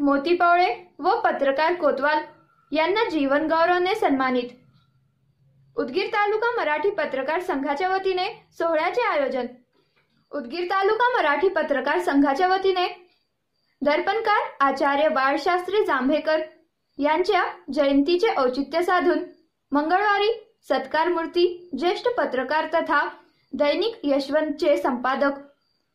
मोती पवळे व पत्रकार कोतवाल यांना जीवन गौरवने सन्मानित. उदगीर तालुका मराठी पत्रकार संघाच्या वतीने सोहळ्याचे आयोजन. उदगीर तालुका मराठी पत्रकार संघाच्या वतीने दर्पणकार आचार्य बाळशास्त्री जांभेकर यांच्या जयंतीचे औचित्य साधून मंगळवारी सत्कार मूर्ती ज्येष्ठ पत्रकार तथा दैनिक यशवंतचे संपादक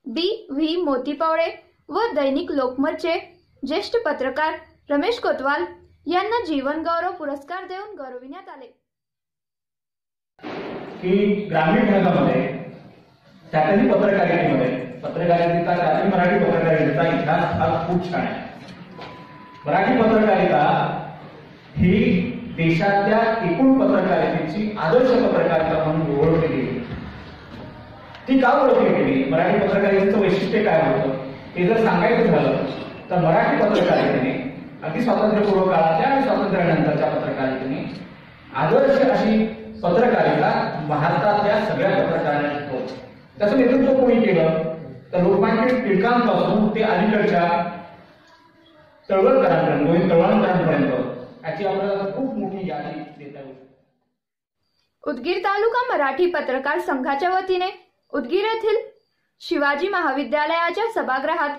बी व्ही मोतीपवळे व दैनिक लोकमतचे ज्येष्ठ पत्रकार रमेश कोतवाल यांना जीवन गौरव पुरस्कार देऊन गौरविण्यात आले. की ग्रामीण भागामध्ये त्यातही पत्रकारितेमध्ये पत्रकारितेचा त्यातही मराठी पत्रकारितेचा इतिहास हा खूप छान आहे. मराठी पत्रकारिता ही देशातल्या एकूण पत्रकारितेची आदर्श पत्रकारिता म्हणून ओळखली गेली. ती का ओळखली गेली? मराठी पत्रकारितेचं वैशिष्ट्य काय होतं? हे जर सांगायचं झालं तर मराठी पत्रकारितेने अगदी स्वातंत्र्यपूर्व काळातल्या आणि स्वातंत्र्यानंतरच्या पत्रकारितेने आदर्श अशी पत्रकारिता भारतातल्या सगळ्या पत्रकारांनी होत त्याचं नेतृत्व कोणी केलं? तर लोकमान्य टिळकांपासून ते अलीकडच्या चळवळकरांपर्यंत गोविंद चळवळकरांपर्यंत याची आपल्याला खूप मोठी यादी देता येईल उदगीर तालुका मराठी पत्रकार संघाच्या वतीने उदगीर येथील शिवाजी महाविद्यालयाच्या सभागृहात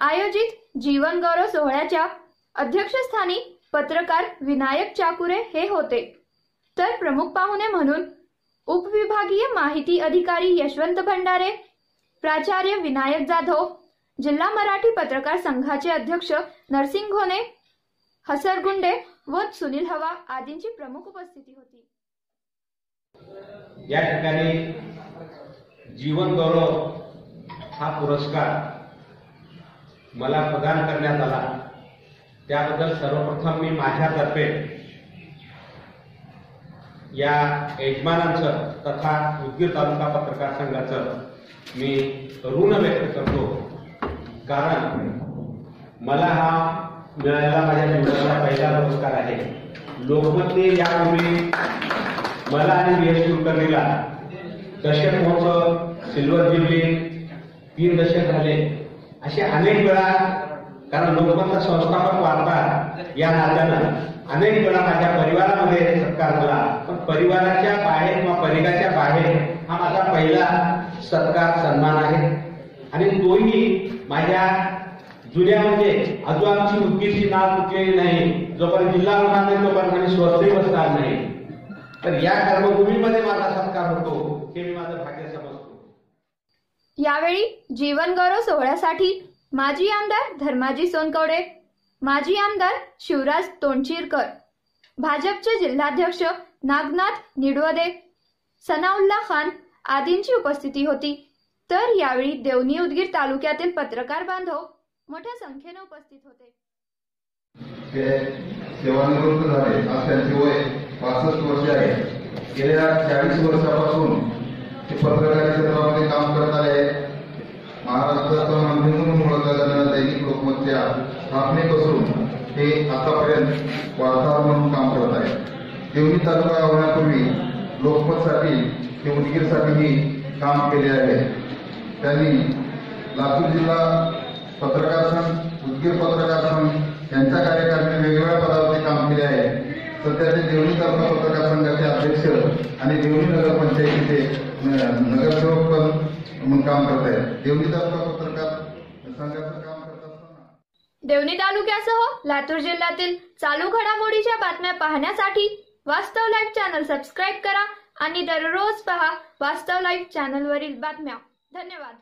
आयोजित जीवन गौरव सोहळ्याच्या अध्यक्षस्थानी पत्रकार विनायक चाकुरे हे होते. तर प्रमुख पाहुणे म्हणून उपविभागीय माहिती अधिकारी यशवंत भंडारे प्राचार्य विनायक जाधव जिल्हा मराठी पत्रकार संघाचे अध्यक्ष नरसिंग घोने हसरगुंडे व सुनील हवा आदींची प्रमुख उपस्थिती होती. या ठिकाणी जीवन गौरव हा पुरस्कार मला प्रदान करण्यात आला. त्याबद्दल सर्वप्रथम मी माझ्यातर्फे या यजमानांचं तथा उदगीर तालुका पत्रकार संघाचं मी ऋण व्यक्त करतो. कारण मला हा मिळालेला माझ्या जीवनाचा पहिला पुरस्कार आहे. लोकमतने यापूर्वी मला आणि बी एस कुलकर्णीला दशक महोत्सव सिल्वर जुबली तीन दशक झाले. असे अनेक वेळा कारण लोकमत संस्थापक वार्ता या नात्यानं. अनेक वेळा माझ्या परिवारामध्ये सत्कार झाला. पण परिवाराच्या बाहेर किंवा परिघाच्या बाहेर हा माझा पहिला सत्कार सन्मान आहे. आणि तोही माझ्या जुन्या म्हणजे अजून आमची उद्गीरची नाव तुटलेली नाही. जोपर्यंत जिल्हा होणार नाही तोपर्यंत आम्ही स्वस्थही बसणार नाही. तर या कर्मभूमीमध्ये माझा सत्कार होतो हे मी माझं भाग्य समजतो यावेळी जीवन गौरव सोहळ्यासाठी माजी आमदार धर्माजी सोनकवडे माजी आमदार शिवराज तोंडशिरकर भाजपचे जिल्हाध्यक्ष नागनाथ निडवदे सनाउल्ला खान आदींची उपस्थिती होती. तर यावेळी देवणी उदगीर तालुक्यातील पत्रकार बांधव मोठ्या संख्येने उपस्थित होते. सेवानिवृत्त झाले आज त्यांचे वय पासष्ट वर्ष आहे. गेल्या चाळीस वर्षापासून ते पत्रकार क्षेत्रामध्ये काम करत आले महाराष्ट्राचा मंत्री म्हणून ओळखला जाणाऱ्या दैनिक लोकमतच्या स्थापनेपासून ते आतापर्यंत वार्ताहर म्हणून काम करत आहेत देवणी तालुका होण्यापूर्वी लोकमतसाठी ते उदगीरसाठीही काम केले आहे. त्यांनी लातूर जिल्हा पत्रकार संघ उदगीर पत्रकार संघ यांच्या कार्यकारिणी वेगवेगळ्या पदावरती काम केले आहे. सध्या ते देवणी तालुका पत्रकार संघाचे अध्यक्ष आणि देवणी नगरपंचायतीचे नगरसेवक पण म्हणून काम करत आहेत देवणी तालुका पत्रकार संघाचं काम करत असताना देवणी तालुक्यासह लातूर जिल्ह्यातील चालू घडामोडीच्या बातम्या पाहण्यासाठी वास्तव लाईव्ह चॅनल सबस्क्राईब करा आणि दररोज पहा वास्तव लाईव्ह चॅनलवरील बातम्या. धन्यवाद.